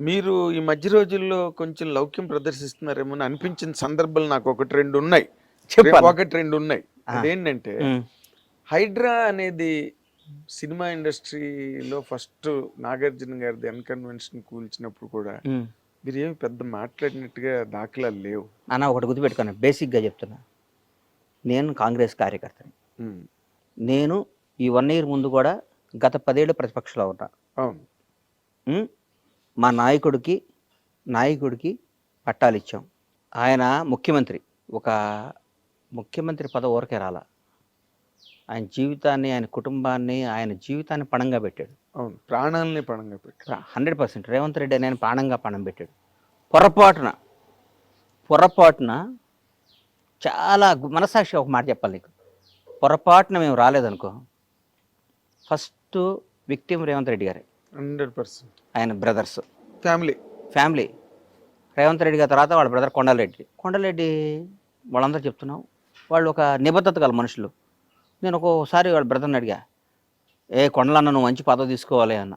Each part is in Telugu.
మీరు ఈ మధ్య రోజుల్లో కొంచెం లౌక్యం ప్రదర్శిస్తున్నారేమో అని అనిపించిన సందర్భాలు నాకు ఒకటి రెండు ఉన్నాయి. ఒకటి రెండు ఉన్నాయి. అదేంటంటే. హైడ్రా అనేది సినిమా ఇండస్ట్రీలో ఫస్ట్ నాగార్జున గారిది అన్కన్వెన్షన్ కూల్చినప్పుడు కూడా. మీరు ఏమి పెద్ద మాట్లాడినట్టుగా దాఖలాలు లేవు. అన్న ఒకటి గుర్తుపెట్టుకున్నాను బేసిక్గా చెప్తున్నా. నేను కాంగ్రెస్ కార్యకర్తని. నేను ఈ వన్ ఇయర్ ముందు కూడా గత పదేళ్ళు ప్రతిపక్షంలో ఉన్నా. అవును. మా నాయకుడికి నాయకుడికి పట్టాలు ఇచ్చాం. ఆయన ముఖ్యమంత్రి. ఒక ముఖ్యమంత్రి పదవి ఊరకే రాల. ఆయన జీవితాన్ని ఆయన కుటుంబాన్ని ఆయన జీవితాన్ని పణంగా పెట్టాడు. అవును ప్రాణాలని పణంగా పెట్టి హండ్రెడ్ పర్సెంట్. రేవంత్ రెడ్డి నేను ప్రాణంగా పణం పెట్టాడు. పొరపాటున పొరపాటున చాలా మనసాక్షి ఒక మాట చెప్పాలి నీకు. పొరపాటున మేము రాలేదనుకో ఫస్ట్ విక్టిమ్ రేవంత్ రెడ్డి గారే. Hundred percent. ఆయన brothers. Family. Family. Revanth Reddy గారి తర్వాత వాళ్ళ బ్రదర్ కొండలరెడ్డి. కొండలరెడ్డి వాళ్ళందరూ చెప్తున్నాం వాళ్ళు ఒక నిబద్ధత గల మనుషులు. నేను ఒక్కోసారి వాళ్ళ బ్రదర్ని అడిగా ఏ కొండలన్న నువ్వు మంచి పదవి తీసుకోవాలి అన్న.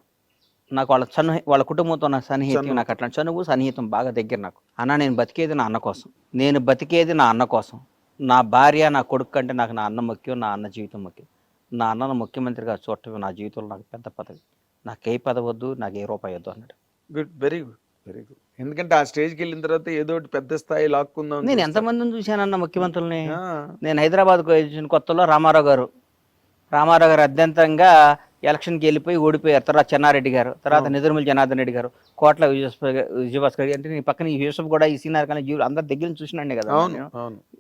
నాకు వాళ్ళ సన్ను వాళ్ళ కుటుంబంతో నా సన్నిహితం. నాకు అట్లా చనువు సన్నిహితం బాగా దగ్గర నాకు. అన్న నేను బతికేది నా అన్న కోసం. నేను బతికేది నా అన్న కోసం. నా భార్య నా కొడుకు కంటే నాకు నా అన్న ముఖ్యం నా అన్న జీవితం ముఖ్యం. నా అన్నను ముఖ్యమంత్రిగా చూడటం నా జీవితంలో నాకు పెద్ద పదవి. నాకు ఏ పదవి వద్దు నాకు ఏ రూపాయి వద్దు అన్నాడు. Good very good very good. ఎందుకంటే ఆ స్టేజ్కి వెళ్ళిన తర్వాత ఏదో ఒకటి పెద్ద స్థాయి లాక్కుందాం నేను. ఎంతమందిని చూశానన్న ముఖ్యమంత్రుల్ని? నేను హైదరాబాద్కు వచ్చిన కొత్తలో రామారావు గారు. రామారావు గారు అత్యంతంగా ఎలక్షన్కి వెళ్ళిపోయి ఓడిపోయారు. తర్వాత చెన్నారెడ్డి గారు తర్వాత. నిదురుమల జనార్దన్ రెడ్డి గారు కోట్ల విజయభాస్కర్ విజయభాస్కర్ రెడ్డి అంటే నీ పక్కన యూసఫ్ కూడా ఈ సీనియర్ కానీ జీవులు అందరి దగ్గర నుంచి చూసినండి కదా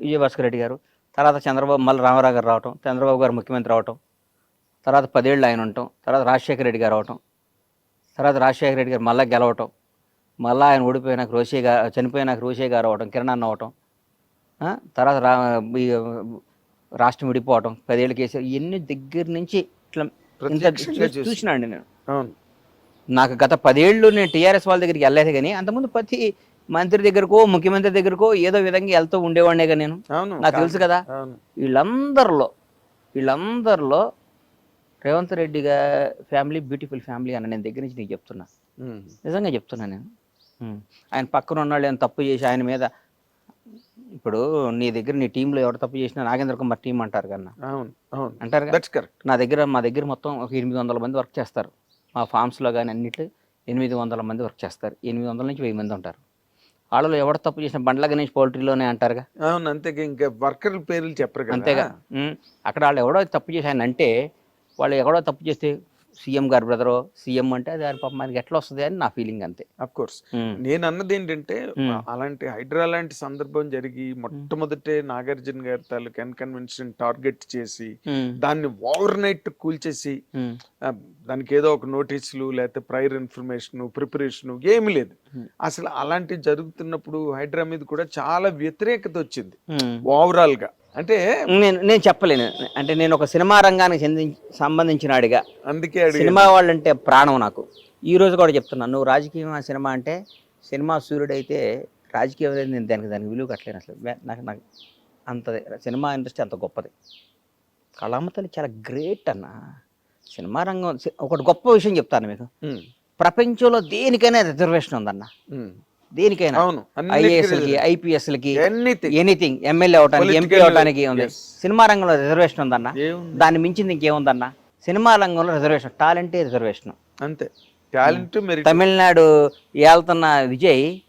విజయభాస్కర్ రెడ్డి గారు. తర్వాత చంద్రబాబు మళ్ళీ రామారావు గారు రావటం చంద్రబాబు గారు ముఖ్యమంత్రి అవటం తర్వాత పదేళ్ళు ఆయన ఉండటం. తర్వాత రాజశేఖర రెడ్డి గారు అవటం తర్వాత రాజశేఖర రెడ్డి గారు మళ్ళీ గెలవటం మళ్ళీ ఆయన ఓడిపోయినాక రోషే గారు చనిపోయినాక రోషే గారు అవటం కిరణ్ అన్న అవటం ఆ, తర్వాత రా ఈ రాష్ట్రం విడిపోవటం పదేళ్ళు కేసు ఇవన్నీ దగ్గర నుంచి ఇట్లా చూసినా అండి నేను. నాకు గత పదేళ్ళు నేను టీఆర్ఎస్ వాళ్ళ దగ్గరికి వెళ్ళలేదు కానీ అంతకుముందు ప్రతి మంత్రి దగ్గరకో ముఖ్యమంత్రి దగ్గరకో ఏదో విధంగా వెళ్తూ ఉండేవాడినే నేను. నాకు తెలుసు కదా. వీళ్ళందరిలో వీళ్ళందరిలో Revanth Reddy family beautiful family అని నేను దగ్గర నుంచి నీకు చెప్తున్నా. నిజంగా చెప్తున్నా నేను. ఆయన పక్కన ఉన్నాళ్ళు ఏమైనా తప్పు చేసి ఆయన మీద ఇప్పుడు నీ దగ్గర నీ టీంలో ఎవరు తప్పు చేసినా నాగేంద్ర కుమార్ టీం అంటారు కన్నా. అంటారు నా దగ్గర మా దగ్గర మొత్తం ఒక ఎనిమిది వందల మంది వర్క్ చేస్తారు. మా ఫామ్స్లో కానీ అన్నిట్లో ఎనిమిది వందల మంది వర్క్ చేస్తారు. ఎనిమిది వందల నుంచి వెయ్యి మంది ఉంటారు. వాళ్ళలో ఎవరు తప్పు చేసిన బండ్ల గణేష్ పౌల్ట్రీలోనే అంటారుగా? అవును అంతే ఇంకా వర్కర్ పేర్లు చెప్పరు అంతేగా. అక్కడ వాళ్ళు ఎవడో తప్పు చేసి ఆయన అంటే వాళ్ళు ఎవడో తప్పు చేస్తే సీఎం గారు బ్రదరో సీఎం అంటే అది ఆయన పాపం మనకి ఎట్లా వస్తుంది అని నా ఫీలింగ్ అంతే అఫ్ కోర్స్. నేను అన్నది ఏంటంటే. అలాంటి హైడ్రా లాంటి సందర్భం జరిగి మొట్టమొదటే నాగార్జున గారి తాలూకు కన్వెన్షన్ టార్గెట్ చేసి. దాన్ని ఓవర్ నైట్ కూల్చేసి దానికి ఏదో ఒక నోటీసులు లేకపోతే ప్రైర్ ఇన్ఫర్మేషన్ ప్రిపరేషన్ ఏమి లేదు. అసలు అలాంటివి జరుగుతున్నప్పుడు హైడ్రా మీద కూడా చాలా వ్యతిరేకత వచ్చింది. ఓవరాల్గా అంటే నేను నేను చెప్పలేను. అంటే నేను ఒక సినిమా రంగానికి చెంది సంబంధించిన వాడిగా అందుకే. సినిమా వాళ్ళంటే ప్రాణం నాకు. ఈ రోజు కూడా చెప్తున్నాను నువ్వు రాజకీయం సినిమా? అంటే సినిమా సూర్యుడైతే రాజకీయం అనేది నేను దానికి దానికి విలువ కట్టలేను అసలు. నాకు నాకు అంత సినిమా ఇండస్ట్రీ అంత గొప్పది. కళామ తల్లి చాలా గ్రేట్ అన్న. సినిమా రంగం ఒకటి గొప్ప విషయం చెప్తాను మీకు. ప్రపంచంలో దేనికైనా రిజర్వేషన్ ఉందన్న. దేనికైనా. అవును. ఐఏఎస్లకి ఐపీఎస్లకి ఎనీథింగ్. ఎమ్మెల్యే అవడానికి ఎంపీ అవడానికి ఉంది. సినిమా రంగంలో రిజర్వేషన్ ఉందన్న. దాన్ని మించింది ఇంకేముందన్న? సినిమా రంగంలో రిజర్వేషన్ టాలెంటే రిజర్వేషన్. అంతే. టాలెంట్ తమిళనాడు ఏళ్తున్న విజయ్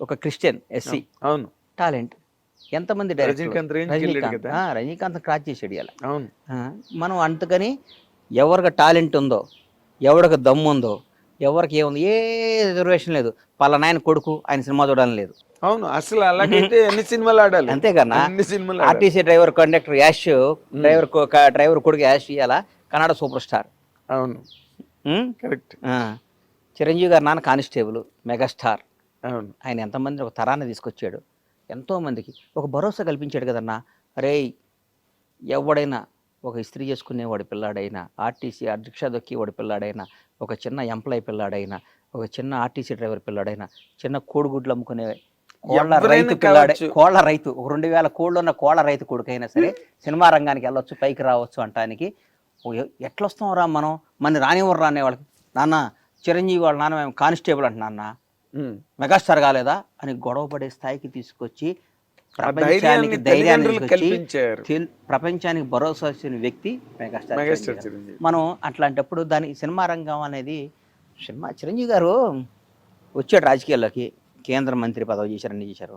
ఒక క్రిస్టియన్ ఎస్సీ. అవును. టాలెంట్. ఎంతమంది? రజనీకాంత్ రజనీకాంత్. క్రాచ్ చేసాడు ఇలా అవును. మనం అందుకని ఎవరికి టాలెంట్ ఉందో ఎవరికి దమ్ము ఉందో ఎవరికి ఏముంది ఏ రిజర్వేషన్ లేదు. పలానా ఆయన కొడుకు ఆయన సినిమా చూడాలని లేదు. అవును అసలు అలాగైతే ఎన్ని సినిమాలు ఆడాలి? అంతేకన్నా అన్ని సినిమాలు. RTC driver conductor Yash driver driver కొడుకు యాష్ ఇవాళ కన్నడ సూపర్ స్టార్. అవును? కరెక్ట్. చిరంజీవి గారు నాన్న కానిస్టేబుల్ మెగాస్టార్. అవును. ఆయన ఎంతమంది ఒక తరాన్ని తీసుకొచ్చాడు. ఎంతోమందికి ఒక భరోసా కల్పించాడు కదన్నా అరే ఎవడైనా ఒక ఇస్త్రీ చేసుకునేవాడి పిల్లాడైనా ఆర్టీసీ రిక్షా దొక్కేవాడి పిల్లాడైనా ఒక చిన్న ఎంప్లాయ్ పిల్లాడైనా ఒక చిన్న ఆర్టీసీ డ్రైవర్ పిల్లాడైనా చిన్న కోడిగుడ్లు అమ్ముకునే కోళ్ళ రైతు పిల్లాడే. కోళ్ళ రైతు ఒక రెండు వేల కోళ్ళు ఉన్న కోళ్ళ రైతు కొడుకైనా సరే సినిమా రంగానికి వెళ్ళొచ్చు పైకి రావచ్చు అంటానికి ఓ ఎ- ఎట్లా వస్తాం రా మనం మన రానివ్వరు రానే వాళ్ళకి నాన్న చిరంజీవి వాళ్ళ నాన్న మేము కానిస్టేబుల్ అంటున్నా. మెగాస్టార్ కాలేదా అని గొడవ పడే స్థాయికి తీసుకొచ్చి ప్రపంచానికి ధైర్యాన్ని ప్రపంచానికి భరోసా ఇచ్చిన వ్యక్తి మెగాస్టార్ మనం అట్లాంటప్పుడు దాని సినిమా రంగం అనేది సినిమా చిరంజీవి గారు వచ్చాడు రాజకీయాల్లోకి కేంద్ర మంత్రి పదవి చేశారు అన్ని చేశారు.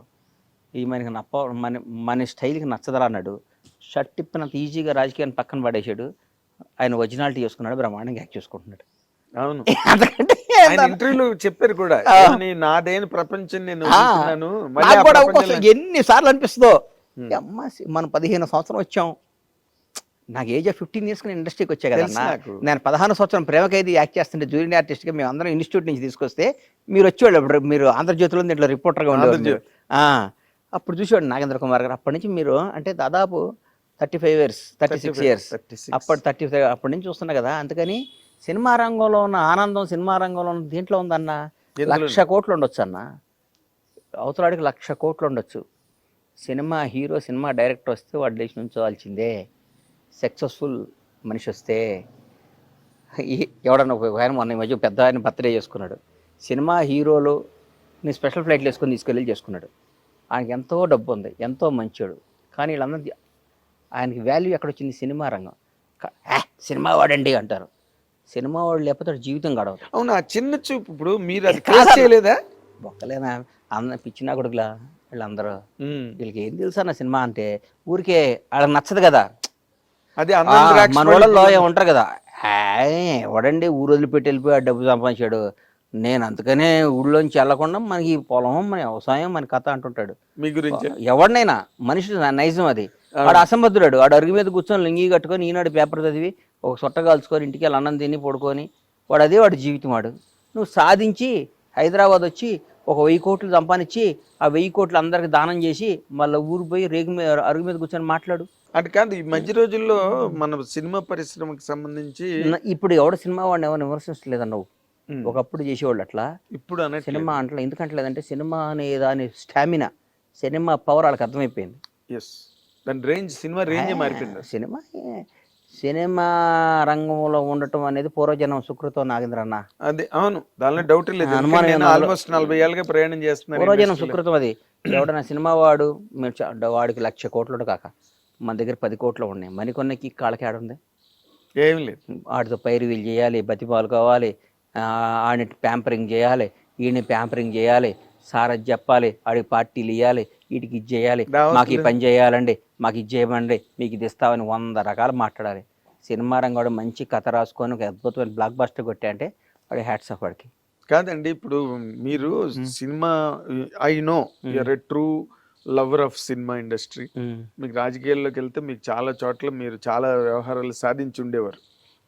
ఈ మనకి నప్ప మన మన స్టైల్కి నచ్చదరా అన్నాడు. షర్ట్ తిప్పినంత ఈజీగా రాజకీయాన్ని పక్కన పడేసాడు ఆయన ఒరిజినాలిటీ చేసుకున్నాడు బ్రహ్మాండంగా యాక్ట్ చేసుకుంటున్నాడు. అవును. ఆయన ఇంటర్వ్యూలో చెప్పారు కూడా నాదేని ప్రపంచం నేను నాకు కూడా అవకాశం ఎన్నిసార్లు అనిపిస్తుందో. అమ్మ మనం పదిహేను సంవత్సరం వచ్చాం. నాకు ఏజ్ ఆఫ్ ఫిఫ్టీన్ ఇయర్స్ ఇండస్ట్రీకి వచ్చా కదన్నా నాకు. నేను పదహారు సంవత్సరం ప్రేమకైది యాక్ట్ చేస్తుంటే జూనియర్ ఆర్టిస్ట్గా మేము అందరం ఇన్స్టిట్యూట్ నుంచి తీసుకొస్తే మీరు వచ్చేవాళ్ళు అప్పుడు మీరు ఆంధ్రజ్యోతిలో దీంట్లో రిపోర్టర్గా ఉండేవాళ్ళు అప్పుడు చూసేవాడు నాగేంద్ర కుమార్ గారు. అప్పటి నుంచి మీరు అంటే దాదాపు thirty five years thirty six 35, years. 36. అప్పటి థర్టీ ఫైవ్ అప్పటి నుంచి చూస్తున్నా కదా అందుకని సినిమా రంగంలో ఉన్న ఆనందం సినిమా రంగంలో ఉన్న దీంట్లో ఉందన్న? లక్ష కోట్లు ఉండొచ్చు అన్న. అవతలాడికి లక్ష కోట్లు ఉండొచ్చు. సినిమా హీరో సినిమా డైరెక్టర్ వస్తే వాడు లేచి నుంచోవాల్సిందే సక్సెస్ఫుల్ మనిషి వస్తే. ఎవడన్నా ఒక ఆయన మొన్న మధ్య పెద్ద ఆయన బర్త్డే చేసుకున్నాడు. సినిమా హీరోలు నీ స్పెషల్ ఫ్లైట్లు వేసుకొని తీసుకెళ్ళి చేసుకున్నాడు. ఆయనకి ఎంతో డబ్బు ఉంది ఎంతో మంచోడు. కానీ వీళ్ళందరూ ఆయనకి వాల్యూ ఎక్కడ వచ్చింది సినిమా రంగం. క- "ఆ, సినిమా వాడండి అంటారు. సినిమా వాడు లేకపోతే జీవితం గడవదు. అవును? ఆ చిన్న చూపు ఇప్పుడు మీరు అది. క్రాస్ చేయలేదా? బొక్కలేనా అన్న పిచ్చినా కొడుకులా? వీళ్ళందరూ. వీళ్ళకి ఏం తెలుసా నా సినిమా అంటే? ఊరికే వాళ్ళకి నచ్చదు కదా? అది మన వాళ్ళలో ఉంటారు కదా? "హాయ్, ఎవడండి ఊరు వదిలిపెట్టి వెళ్ళిపోయి ఆ డబ్బు సంపాదించాడు. నేను అందుకనే ఊళ్ళోంచి వెళ్ళకుండా మనకి పొలం మన వ్యవసాయం మన కథ అంటుంటాడు. మీ గురించి? ఎవడినైనా మనిషి నా- నైజం అది. వాడు అసంబద్ధుడు వాడు అరుగు మీద కూర్చొని లింగి కట్టుకొని ఈనాడు పేపర్ చదివి ఒక సొట్ట కాల్చుకొని ఇంటికి వెళ్ళి అన్నం తిని పడుకొని వాడు అదే వాడి జీవితం వాడు. నువ్వు సాధించి హైదరాబాద్ వచ్చి ఒక వెయ్యి కోట్లు సంపాదించి ఆ వెయ్యి కోట్లు అందరికి దానం చేసి మళ్ళీ ఊరు పోయి రేగు మీద అరుగు మీద కూర్చొని మాట్లాడు. అటు కాదు ఈ మధ్య రోజుల్లో మన సినిమా పరిశ్రమకి సంబంధించి ఇప్పుడు ఎవడ సినిమా వాడిని ఎవరు విమర్శించలేదన్న నువ్వు ఉమ్, ఒకప్పుడు చేసేవాళ్ళు అట్లా. ఇప్పుడు అనే సినిమా అంటలే. ఎందుకంటలేదంటే సినిమా అనే దాని స్టామినా సినిమా పవర్ వాళ్ళకి అర్థమైపోయింది. ఎస్ దాని రేంజ్ సినిమా రేంజ్ మారిపోయింది. సినిమా సినిమా రంగంలో ఉండటం అనేది పూర్వజనం సుకృతం నాగేంద్ర అన్న. అదే అవును. దానిలో డౌట్ లేదు. ఆల్మోస్ట్ నలభై ఏళ్ళుగా ప్రయాణం చేస్తున్నాను పూర్వజనం. సుకృతం అది. ఎవడన్నా సినిమా వాడు వాడికి లక్ష కోట్లు కాక మన దగ్గర పది కోట్లు ఉన్నాయి. మరికొన్నకి కాళ్ళకి ఆడుంది ఏం లేదు. వాడితో పైరు వీళ్ళు చేయాలి బతిపాలు కావాలి ఆ, ఆడిని ప్యాంపరింగ్ చేయాలి ఈయన ప్యాంపరింగ్ చేయాలి సార్ అది చెప్పాలి ఆడికి పార్టీలు ఇవ్వాలి వీటికి ఇది చేయాలి. మాకు ఈ పని చేయాలండి మాకు ఇది చేయమండి మీకు ఇది ఇస్తామని వంద రకాలు మాట్లాడాలి. సినిమా రంగం మంచి కథ రాసుకొని ఒక అద్భుతమైన బ్లాక్ బస్టర్ కొట్టా అంటే వాడి హ్యాట్స్ ఆఫ్ వాడికి. కాదండి ఇప్పుడు మీరు cinema I know you're a true lover of cinema industry మీకు రాజకీయాల్లోకి వెళ్తే మీకు చాలా చోట్ల మీరు చాలా వ్యవహారాలు సాధించి ఉండేవారు.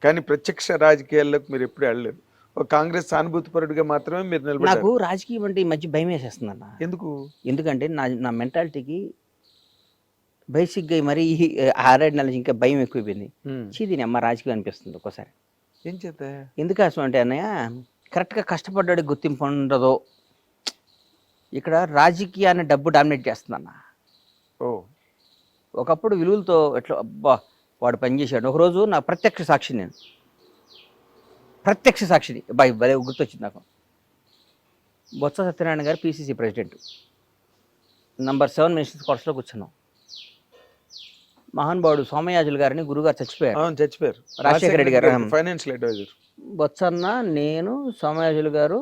కానీ ప్రత్యక్ష రాజకీయాల్లోకి మీరు ఎప్పుడు వెళ్ళలేదు. ఒక కాంగ్రెస్ సానుభూతిపరుడిగా మాత్రమే మీరు నాకు రాజకీయం అంటే ఈ మధ్య భయం వేసేస్తుంది అన్న ఎందుకు? ఎందుకంటే నా నా మెంటాలిటీకి బేసిక్గా మరి ఈ ఆరేడు నెలల ఇంకా భయం ఎక్కువైపోయింది. ఉమ్. చీ దీని అమ్మ రాజకీయం అనిపిస్తుంది ఒక్కోసారి. ఏం చేత ఎందుకోసం అంటే అన్నయ్య కరెక్ట్గా కష్టపడ్డాడు గుర్తింపు ఉండదు. ఇక్కడ రాజకీయాన్ని డబ్బు డామినేట్ చేస్తుందన్న. ఓ. ఒకప్పుడు విలువలతో ఎట్లా అబ్బా వాడు పనిచేశాడు ఒకరోజు నా ప్రత్యక్ష సాక్షి నేను. ప్రత్యక్ష సాక్షిని. బాయ్ భలే గుర్తొచ్చింది నాకు. బొత్స సత్యనారాయణ గారు PCC president. Number seven ministers కోర్సులో కూర్చున్నాం. మహానుభావుడు సోమయాజులు గారిని గురుగారు చచ్చిపోయారు. చచ్చిపోయారు. రాజశేఖర రెడ్డి గారు. ఫైనాన్షియల్ అడ్వైజర్ బొత్సన్న నేను సోమయాజులు గారు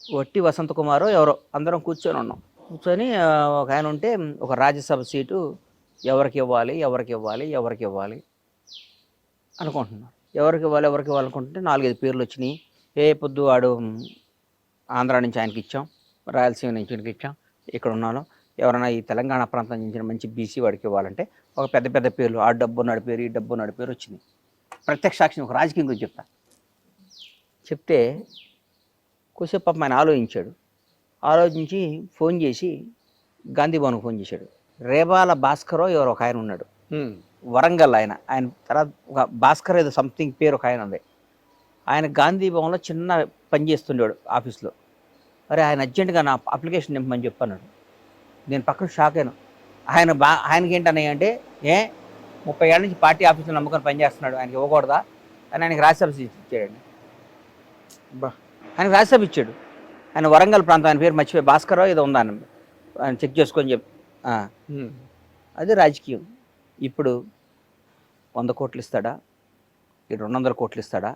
వట్టి వసంత కుమారు ఎవరో అందరం కూర్చొని ఉన్నాం. కూర్చొని ఒక ఆయన ఉంటే ఒక రాజ్యసభ సీటు ఎవరికి ఇవ్వాలి ఎవరికి ఇవ్వాలి ఎవరికి ఇవ్వాలి అనుకుంటున్నారు. ఎవరికి ఇవ్వాలి ఎవరికి ఇవ్వాలి అనుకుంటుంటే నాలుగైదు పేర్లు వచ్చినాయి. ఏ పొద్దు వాడు ఆంధ్ర నుంచి ఆయనకి ఇచ్చాం రాయలసీమ నుంచి ఇచ్చాం ఇక్కడ ఉన్నాను. ఎవరైనా ఈ తెలంగాణ ప్రాంతం నుంచి మంచి బీసీ వాడికి ఇవ్వాలంటే ఒక పెద్ద పెద్ద పేర్లు ఆ డబ్బు ఉన్నాడు పేరు ఈ డబ్బు ఉన్నాడు పేరు వచ్చింది. ప్రత్యక్ష సాక్షిని ఒక రాజకీయం గురించి చెప్తా. చెప్తే కొద్దిసేపు పాపం ఆయన ఆలోచించాడు. ఆలోచించి ఫోన్ చేసి గాంధీ భవన్కి ఫోన్ చేశాడు. రేబాల భాస్కరో ఎవరో ఒక ఆయన ఉన్నాడు. వరంగల్ ఆయన. ఆయన తర్వాత ఒక భాస్కర్ ఏదో సంథింగ్ పేరు ఒక ఆయన ఉంది. ఆయన గాంధీ భవన్లో చిన్న పని చేస్తుండేవాడు ఆఫీస్లో. అరే ఆయన అర్జెంటుగా నా అప్లికేషన్ నింపమని చెప్పన్నాడు. నేను పక్కన షాక్ అయ్యాను. ఆయన బా ఆయనకి ఏంటన్నాయి అంటే ఏ ముప్పై ఏళ్ళ నుంచి పార్టీ ఆఫీసులో నమ్ముకొని పనిచేస్తున్నాడు ఆయనకి ఇవ్వకూడదా? అని ఆయనకి రాజ్యసభ ఇచ్చాడండి. బా ఆయనకు రాజ్యసభ ఇచ్చాడు. ఆయన వరంగల్ ప్రాంతం ఆయన పేరు మర్చిపోయి భాస్కరరావు ఏదో ఉందా ఆయన చెక్ చేసుకొని చెప్పి. అది రాజకీయం. ఇప్పుడు వంద కోట్లు ఇస్తాడా? ఈ రెండు వందల కోట్లు ఇస్తాడా?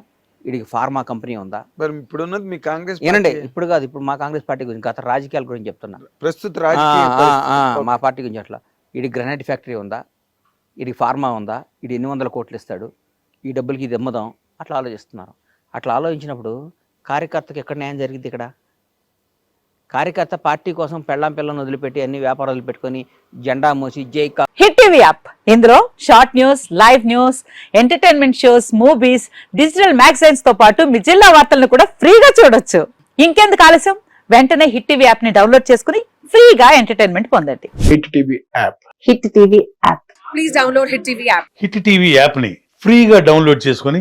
వీడికి ఫార్మా కంపెనీ ఉందా? మరి ఇప్పుడున్నది మీ కాంగ్రెస్ ఏనండి. ఇప్పుడు కాదు ఇప్పుడు మా కాంగ్రెస్ పార్టీ గురించి గత రాజకీయాల గురించి చెప్తున్నా. ప్రస్తుత రాజకీయ మా పార్టీ గురించి అట్లా. ఇది గ్రనైట్ ఫ్యాక్టరీ ఉందా? ఇది ఫార్మా ఉందా? ఇది ఎన్ని వందల కోట్లు ఇస్తాడు? ఈ డబ్బులకి ఇది అమ్మదాం అట్లా ఆలోచిస్తున్నారు. అట్లా ఆలోచించినప్పుడు కార్యకర్తకి ఎక్కడ న్యాయం జరిగింది ఇక్కడ? కార్యకర్త పార్టీ కోసం పెళ్ళాం పిల్లని వదిలిపెట్టి అన్ని వ్యాపారాలు పెట్టుకొని జెండా మోసి జై కా హిట్ టీవీ యాప్. ఇందులో short news live news entertainment shows movies digital మ్యాగజైన్స్తో పాటు మీ జిల్లా వార్తలను కూడా ఫ్రీగా చూడొచ్చు. ఇంకెందుకు ఆలస్యం? వెంటనే హిట్ టీవీ యాప్ని డౌన్లోడ్ చేసుకుని ఫ్రీగా ఎంటర్టైన్మెంట్ పొందండి. Hit TV app. Hit TV app. Please download Hit TV app. Hit TV యాప్ని ఫ్రీగా డౌన్లోడ్ చేసుకొని